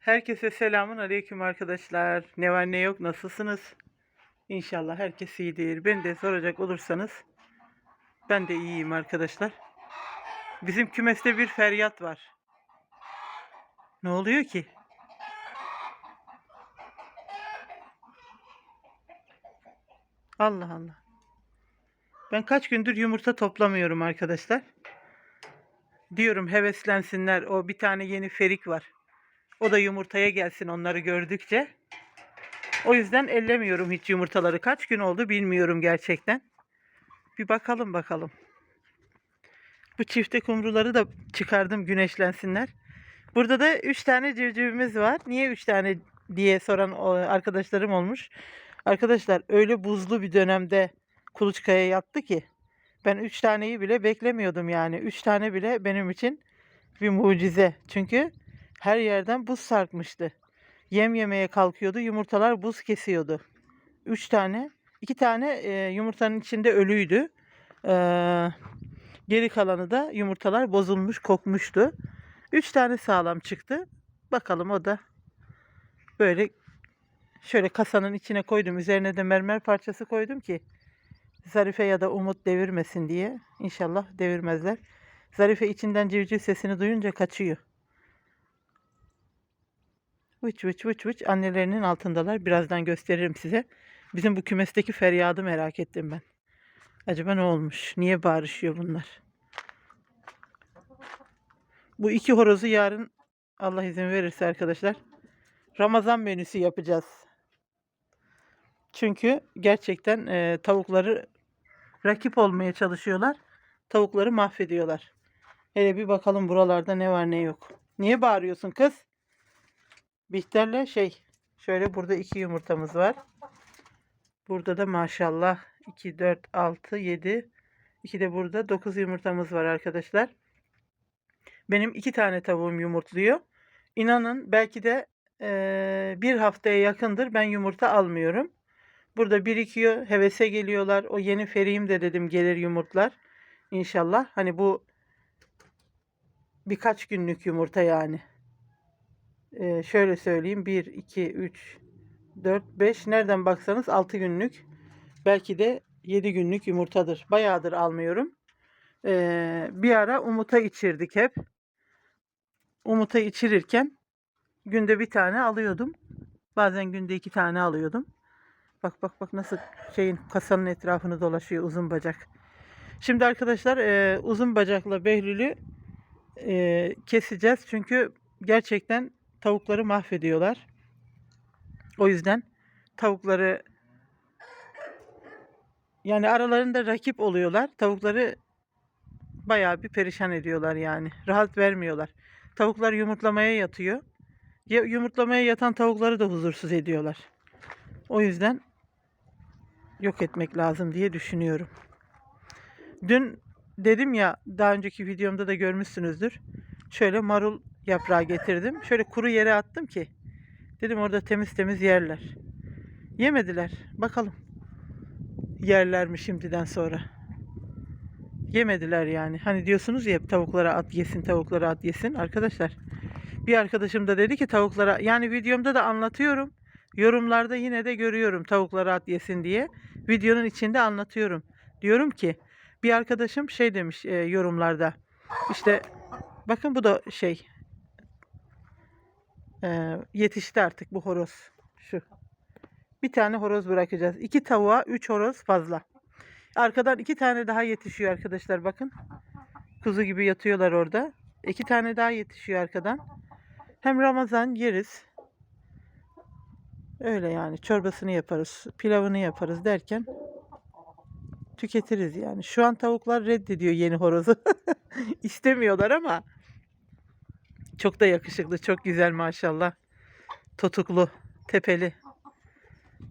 Herkese selamun aleyküm arkadaşlar. Ne var ne yok nasılsınız? İnşallah herkes iyidir. Ben de soracak olursanız ben de iyiyim arkadaşlar. Bizim kümeste bir feryat var. Ne oluyor ki? Allah Allah. Ben kaç gündür yumurta toplamıyorum arkadaşlar. Diyorum heveslensinler. O bir tane yeni ferik var. O da yumurtaya gelsin onları gördükçe. O yüzden ellemiyorum hiç yumurtaları. Kaç gün oldu bilmiyorum gerçekten. Bir bakalım bakalım. Bu çifte kumruları da çıkardım güneşlensinler. Burada da 3 tane civcivimiz var. Niye 3 tane diye soran arkadaşlarım olmuş. Arkadaşlar öyle buzlu bir dönemde kuluçkaya yattı ki ben 3 taneyi bile beklemiyordum yani. 3 tane bile benim için bir mucize. Çünkü her yerden buz sarkmıştı. Yem yemeye kalkıyordu. Yumurtalar buz kesiyordu. Üç tane. iki tane e, yumurtanın içinde ölüydü. Ee, geri kalanı da yumurtalar bozulmuş, kokmuştu. Üç tane sağlam çıktı. Bakalım o da böyle şöyle kasanın içine koydum. Üzerine de mermer parçası koydum ki Zarife ya da Umut devirmesin diye. İnşallah devirmezler. Zarife içinden civciv sesini duyunca kaçıyor. Vıç vıç vıç vıç annelerinin altındalar. Birazdan gösteririm size. Bizim bu kümesteki feryadı merak ettim ben. Acaba ne olmuş? Niye bağırışıyor bunlar? Bu iki horozu yarın Allah izin verirse arkadaşlar Ramazan menüsü yapacağız. Çünkü gerçekten e, tavukları rakip olmaya çalışıyorlar. Tavukları mahvediyorlar. Hele bir bakalım buralarda ne var ne yok. Niye bağırıyorsun kız? Bihter'le şey şöyle burada iki yumurtamız var. Burada da maşallah 2, 4, 6, 7 2 de burada 9 yumurtamız var arkadaşlar. Benim iki tane tavuğum yumurtluyor. İnanın belki de eee, bir haftaya yakındır ben yumurta almıyorum. Burada birikiyor, hevese geliyorlar. O yeni feriğim de dedim gelir yumurtlar. İnşallah. Hani bu birkaç günlük yumurta yani. Ee, şöyle söyleyeyim 1, 2, 3, 4, 5 nereden baksanız 6 günlük belki de 7 günlük yumurtadır. Bayağıdır almıyorum. Ee, bir ara Umut'a içirdik hep. Umut'a içirirken günde bir tane alıyordum. Bazen günde iki tane alıyordum. Bak bak bak nasıl şeyin kasanın etrafını dolaşıyor uzun bacak. Şimdi arkadaşlar e, uzun bacakla Behlül'ü e, keseceğiz. Çünkü gerçekten tavukları mahvediyorlar. O yüzden tavukları yani aralarında rakip oluyorlar. Tavukları bayağı bir perişan ediyorlar yani. Rahat vermiyorlar. Tavuklar yumurtlamaya yatıyor. Ya yumurtlamaya yatan tavukları da huzursuz ediyorlar. O yüzden yok etmek lazım diye düşünüyorum. Dün dedim ya daha önceki videomda da görmüşsünüzdür. Şöyle marul yaprağı getirdim. Şöyle kuru yere attım ki dedim orada temiz temiz yerler. Yemediler. Bakalım. Yerler mi şimdiden sonra? Yemediler yani. Hani diyorsunuz ya tavuklara at yesin, tavuklara at yesin. Arkadaşlar bir arkadaşım da dedi ki tavuklara yani videomda da anlatıyorum. Yorumlarda yine de görüyorum tavuklara at yesin diye. Videonun içinde anlatıyorum. Diyorum ki bir arkadaşım şey demiş e, yorumlarda. İşte bakın bu da şey e, yetişti artık bu horoz. Şu. Bir tane horoz bırakacağız. İki tavuğa üç horoz fazla. Arkadan iki tane daha yetişiyor arkadaşlar bakın. Kuzu gibi yatıyorlar orada. İki tane daha yetişiyor arkadan. Hem Ramazan yeriz. Öyle yani çorbasını yaparız, pilavını yaparız derken tüketiriz yani. Şu an tavuklar reddediyor yeni horozu. İstemiyorlar ama çok da yakışıklı, çok güzel maşallah. Totuklu, tepeli.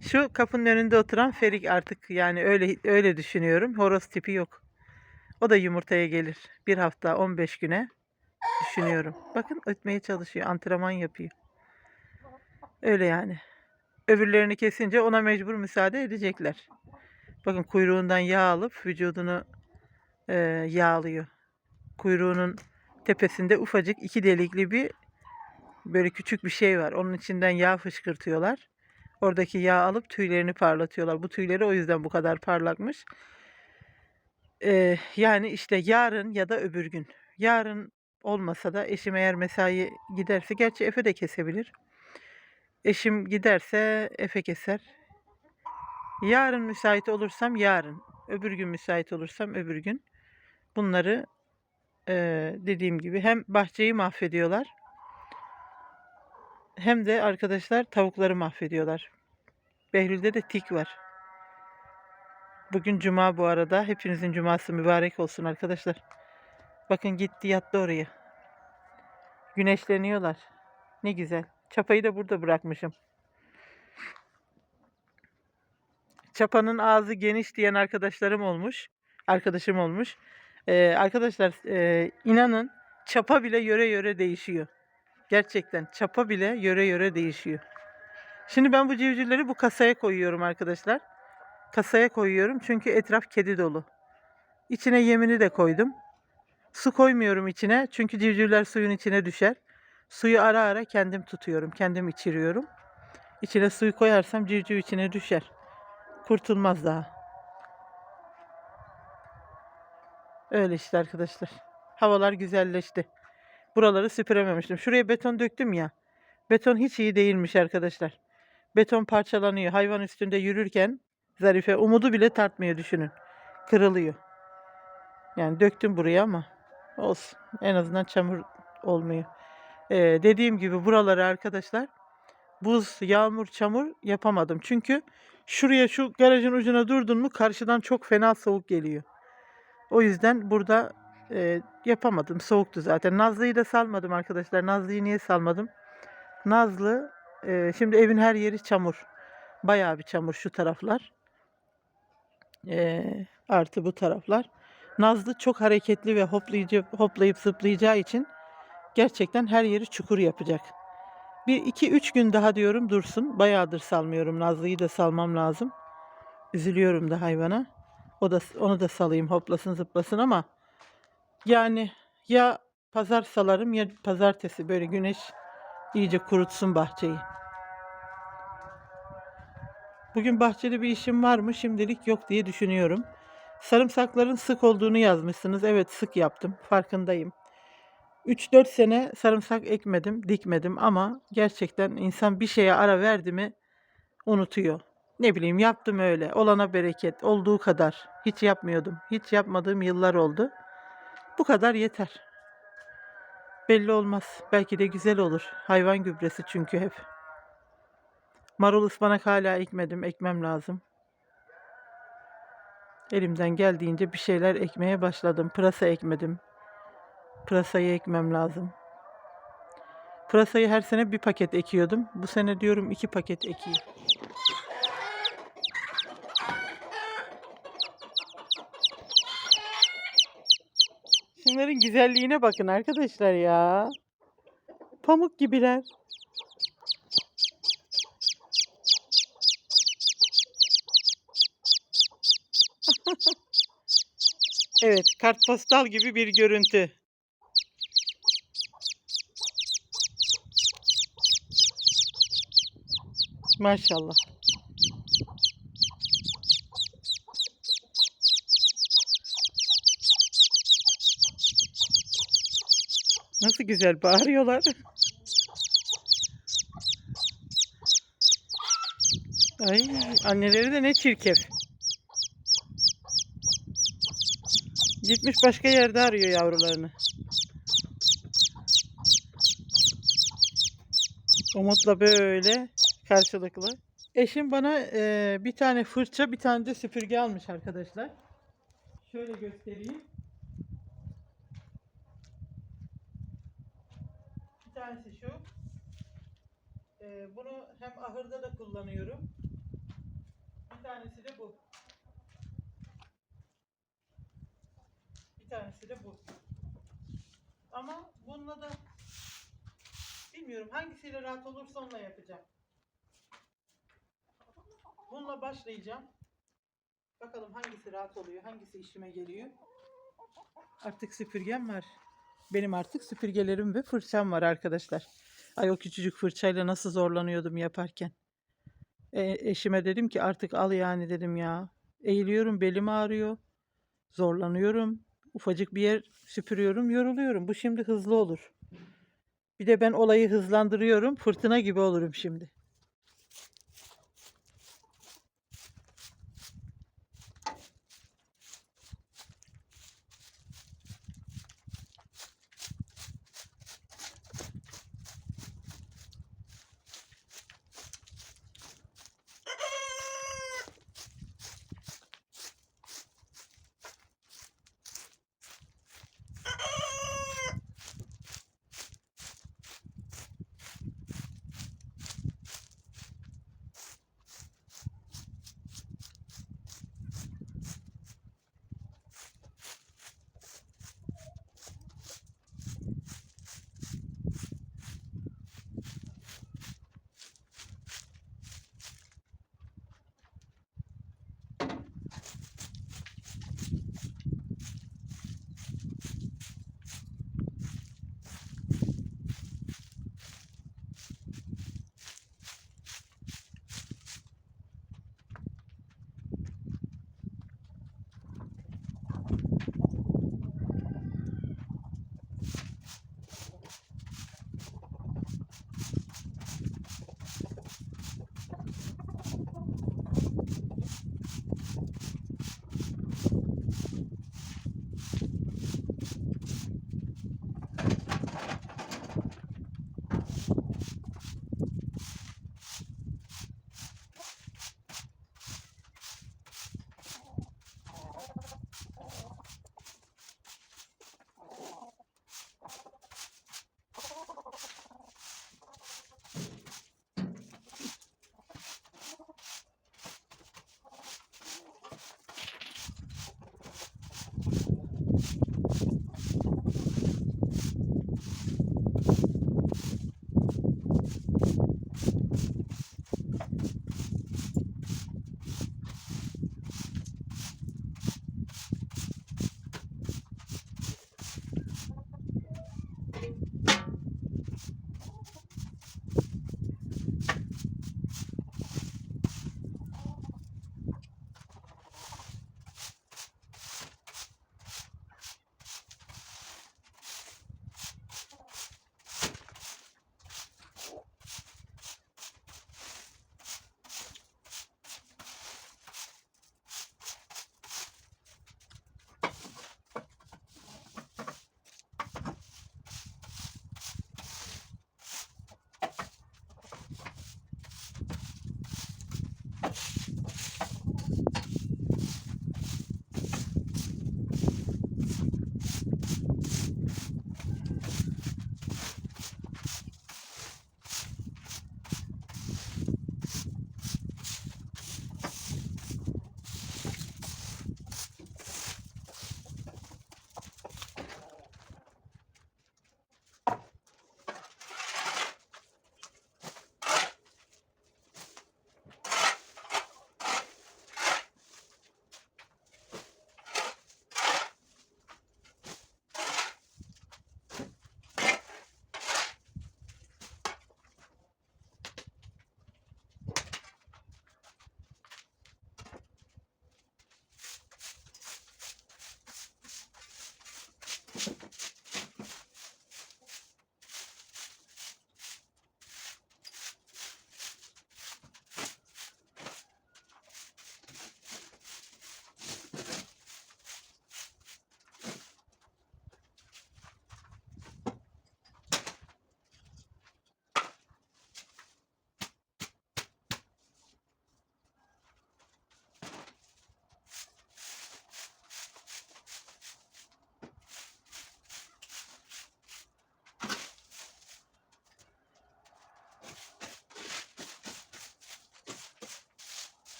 Şu kapının önünde oturan Ferik artık yani öyle öyle düşünüyorum. Horoz tipi yok. O da yumurtaya gelir. Bir hafta 15 güne düşünüyorum. Bakın ötmeye çalışıyor. Antrenman yapıyor. Öyle yani. Öbürlerini kesince ona mecbur müsaade edecekler. Bakın kuyruğundan yağ alıp vücudunu e, yağlıyor. Kuyruğunun tepesinde ufacık iki delikli bir Böyle küçük bir şey var. Onun içinden yağ fışkırtıyorlar. Oradaki yağ alıp tüylerini parlatıyorlar. Bu tüyleri o yüzden bu kadar parlakmış. Ee, yani işte yarın ya da öbür gün. Yarın olmasa da eşim eğer mesai giderse, gerçi Efe de kesebilir. Eşim giderse Efe keser. Yarın müsait olursam yarın, öbür gün müsait olursam öbür gün. Bunları eee, dediğim gibi hem bahçeyi mahvediyorlar hem de arkadaşlar tavukları mahvediyorlar. Behlül'de de tik var. Bugün cuma bu arada. Hepinizin cuması mübarek olsun arkadaşlar. Bakın gitti yattı oraya. Güneşleniyorlar. Ne güzel. Çapayı da burada bırakmışım. Çapanın ağzı geniş diyen arkadaşlarım olmuş. Arkadaşım olmuş. Ee, arkadaşlar e, inanın çapa bile yöre yöre değişiyor. Gerçekten çapa bile yöre yöre değişiyor. Şimdi ben bu civcivleri bu kasaya koyuyorum arkadaşlar. Kasaya koyuyorum çünkü etraf kedi dolu. İçine yemini de koydum. Su koymuyorum içine çünkü civcivler suyun içine düşer. Suyu ara ara kendim tutuyorum, kendim içiriyorum. İçine suyu koyarsam civciv içine düşer. Kurtulmaz daha. Öyle işte arkadaşlar. Havalar güzelleşti. Buraları süpürememiştim. Şuraya beton döktüm ya. Beton hiç iyi değilmiş arkadaşlar. Beton parçalanıyor. Hayvan üstünde yürürken Zarife umudu bile tartmıyor düşünün. Kırılıyor. Yani döktüm buraya ama olsun. En azından çamur olmuyor. Ee, dediğim gibi buraları arkadaşlar buz, yağmur, çamur yapamadım. Çünkü şuraya şu garajın ucuna durdun mu karşıdan çok fena soğuk geliyor. O yüzden burada e, yapamadım. Soğuktu zaten. Nazlı'yı da salmadım arkadaşlar. Nazlı'yı niye salmadım? Nazlı e, şimdi evin her yeri çamur. Bayağı bir çamur şu taraflar. E, artı bu taraflar. Nazlı çok hareketli ve hoplayıcı, hoplayıp zıplayacağı için gerçekten her yeri çukur yapacak. Bir iki üç gün daha diyorum dursun. Bayağıdır salmıyorum. Nazlı'yı da salmam lazım. Üzülüyorum da hayvana. O da onu da salayım hoplasın zıplasın ama yani ya pazar salarım ya pazartesi böyle güneş iyice kurutsun bahçeyi. Bugün bahçede bir işim var mı? Şimdilik yok diye düşünüyorum. Sarımsakların sık olduğunu yazmışsınız. Evet sık yaptım. Farkındayım. 3-4 sene sarımsak ekmedim, dikmedim ama gerçekten insan bir şeye ara verdi mi unutuyor. Ne bileyim yaptım öyle. Olana bereket. Olduğu kadar. Hiç yapmıyordum. Hiç yapmadığım yıllar oldu. Bu kadar yeter. Belli olmaz. Belki de güzel olur. Hayvan gübresi çünkü hep. Marul ıspanak hala ekmedim. Ekmem lazım. Elimden geldiğince bir şeyler ekmeye başladım. Pırasa ekmedim. Pırasayı ekmem lazım. Pırasayı her sene bir paket ekiyordum. Bu sene diyorum iki paket ekeyim. Şunların güzelliğine bakın arkadaşlar ya. Pamuk gibiler. Evet, kartpostal gibi bir görüntü. Maşallah. Nasıl güzel bağırıyorlar. Ay, anneleri de ne çirkef. Gitmiş başka yerde arıyor yavrularını. Umut'la böyle karşılıklı. Eşim bana eee, bir tane fırça, bir tane de süpürge almış arkadaşlar. Şöyle göstereyim. Tanesi şu. Eee, bunu hem ahırda da kullanıyorum. Bir tanesi de bu. Bir tanesi de bu. Ama bununla da bilmiyorum hangisiyle rahat olursa onunla yapacağım. Bununla başlayacağım. Bakalım hangisi rahat oluyor, hangisi işime geliyor. Artık süpürgem var. Benim artık süpürgelerim ve fırçam var arkadaşlar. Ay o küçücük fırçayla nasıl zorlanıyordum yaparken. E, eşime dedim ki artık al yani dedim ya. Eğiliyorum belim ağrıyor. Zorlanıyorum. Ufacık bir yer süpürüyorum yoruluyorum. Bu şimdi hızlı olur. Bir de ben olayı hızlandırıyorum. Fırtına gibi olurum şimdi.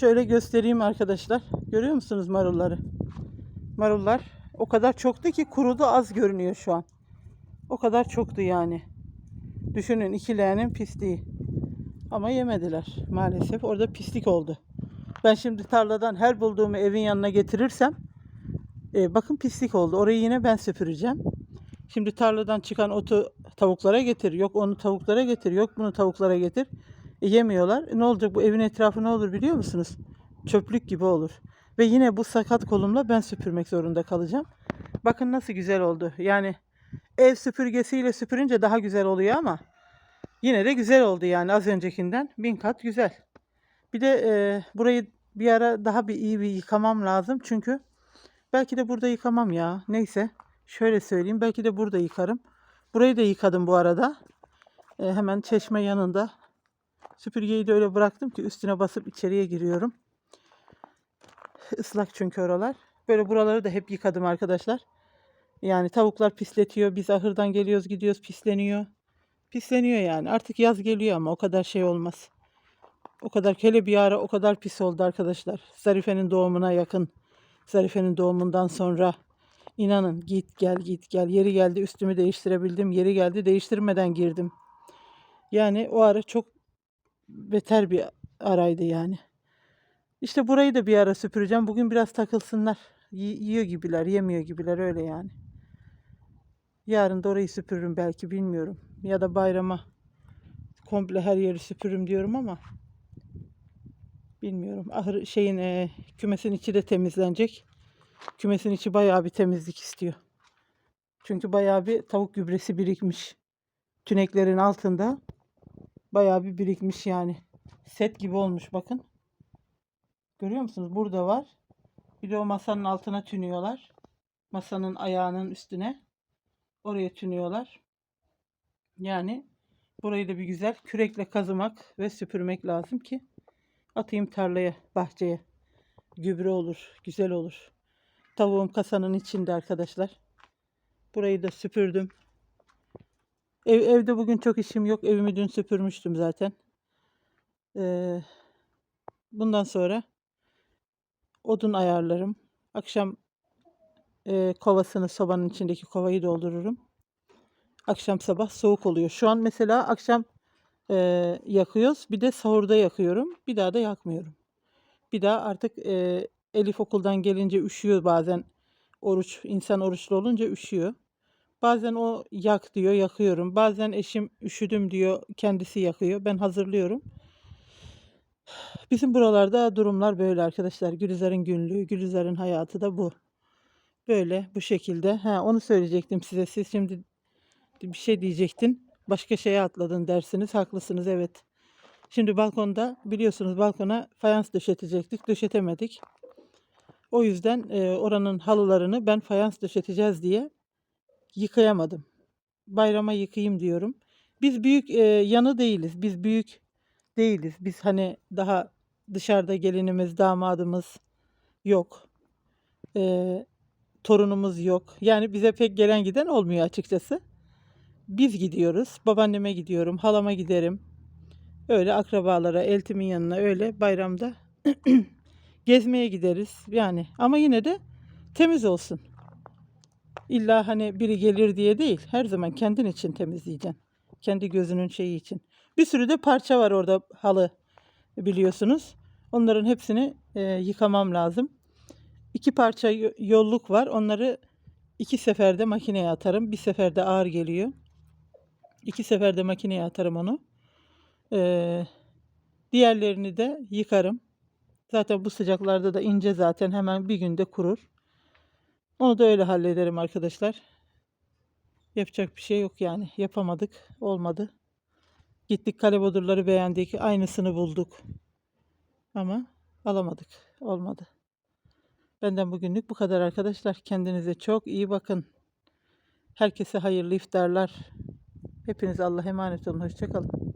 Şöyle göstereyim arkadaşlar. Görüyor musunuz marulları? Marullar o kadar çoktu ki kurudu az görünüyor şu an. O kadar çoktu yani. Düşünün iki leğenin pisliği. Ama yemediler maalesef. Orada pislik oldu. Ben şimdi tarladan her bulduğumu evin yanına getirirsem e, bakın pislik oldu. Orayı yine ben süpüreceğim. Şimdi tarladan çıkan otu tavuklara getir. Yok onu tavuklara getir. Yok bunu tavuklara getir. E, yemiyorlar. E, ne olacak bu evin etrafı ne olur biliyor musunuz? Çöplük gibi olur. Ve yine bu sakat kolumla ben süpürmek zorunda kalacağım. Bakın nasıl güzel oldu. Yani ev süpürgesiyle süpürünce daha güzel oluyor ama yine de güzel oldu yani az öncekinden bin kat güzel. Bir de e, burayı bir ara daha bir iyi bir yıkamam lazım çünkü belki de burada yıkamam ya. Neyse şöyle söyleyeyim belki de burada yıkarım. Burayı da yıkadım bu arada. E, hemen çeşme yanında. Süpürgeyi de öyle bıraktım ki üstüne basıp içeriye giriyorum. Islak çünkü oralar. Böyle buraları da hep yıkadım arkadaşlar. Yani tavuklar pisletiyor. Biz ahırdan geliyoruz gidiyoruz pisleniyor. Pisleniyor yani. Artık yaz geliyor ama o kadar şey olmaz. O kadar hele bir o kadar pis oldu arkadaşlar. Zarife'nin doğumuna yakın. Zarife'nin doğumundan sonra inanın git gel git gel. Yeri geldi üstümü değiştirebildim. Yeri geldi değiştirmeden girdim. Yani o ara çok beter bir araydı yani. İşte burayı da bir ara süpüreceğim. Bugün biraz takılsınlar. Y- yiyor gibiler, yemiyor gibiler öyle yani. Yarın da orayı süpürürüm belki bilmiyorum. Ya da bayrama komple her yeri süpürürüm diyorum ama bilmiyorum. Ahır şeyin e, kümesin içi de temizlenecek. Kümesin içi bayağı bir temizlik istiyor. Çünkü bayağı bir tavuk gübresi birikmiş. Tüneklerin altında bayağı bir birikmiş yani. Set gibi olmuş bakın. Görüyor musunuz? Burada var. Bir de o masanın altına tünüyorlar. Masanın ayağının üstüne. Oraya tünüyorlar. Yani burayı da bir güzel kürekle kazımak ve süpürmek lazım ki atayım tarlaya, bahçeye. Gübre olur, güzel olur. Tavuğum kasanın içinde arkadaşlar. Burayı da süpürdüm. Ev, evde bugün çok işim yok. Evimi dün süpürmüştüm zaten. Ee, bundan sonra odun ayarlarım. Akşam e, kovasını sobanın içindeki kovayı doldururum. Akşam sabah soğuk oluyor. Şu an mesela akşam e, yakıyoruz. Bir de sahurda yakıyorum. Bir daha da yakmıyorum. Bir daha artık e, Elif okuldan gelince üşüyor bazen. Oruç, insan oruçlu olunca üşüyor. Bazen o yak diyor, yakıyorum. Bazen eşim üşüdüm diyor, kendisi yakıyor. Ben hazırlıyorum. Bizim buralarda durumlar böyle arkadaşlar. Gülizar'ın günlüğü, Gülizar'ın hayatı da bu. Böyle, bu şekilde. Ha, onu söyleyecektim size. Siz şimdi bir şey diyecektin. Başka şeye atladın dersiniz. Haklısınız, evet. Şimdi balkonda biliyorsunuz balkona fayans döşetecektik. Döşetemedik. O yüzden e, oranın halılarını ben fayans döşeteceğiz diye yıkayamadım. Bayrama yıkayayım diyorum. Biz büyük e, yanı değiliz. Biz büyük değiliz. Biz hani daha dışarıda gelinimiz, damadımız yok. Ee, torunumuz yok. Yani bize pek gelen giden olmuyor açıkçası. Biz gidiyoruz. Babaanneme gidiyorum, halama giderim. Öyle akrabalara, eltimin yanına öyle bayramda gezmeye gideriz. Yani ama yine de temiz olsun. İlla hani biri gelir diye değil. Her zaman kendin için temizleyeceksin. Kendi gözünün şeyi için. Bir sürü de parça var orada halı biliyorsunuz. Onların hepsini e, yıkamam lazım. İki parça yo- yolluk var. Onları iki seferde makineye atarım. Bir seferde ağır geliyor. İki seferde makineye atarım onu. Ee, diğerlerini de yıkarım. Zaten bu sıcaklarda da ince zaten hemen bir günde kurur. Onu da öyle hallederim arkadaşlar. Yapacak bir şey yok yani. Yapamadık. Olmadı. Gittik kalebodurları beğendik. Aynısını bulduk. Ama alamadık. Olmadı. Benden bugünlük bu kadar arkadaşlar. Kendinize çok iyi bakın. Herkese hayırlı iftarlar. Hepinize Allah'a emanet olun. Hoşçakalın.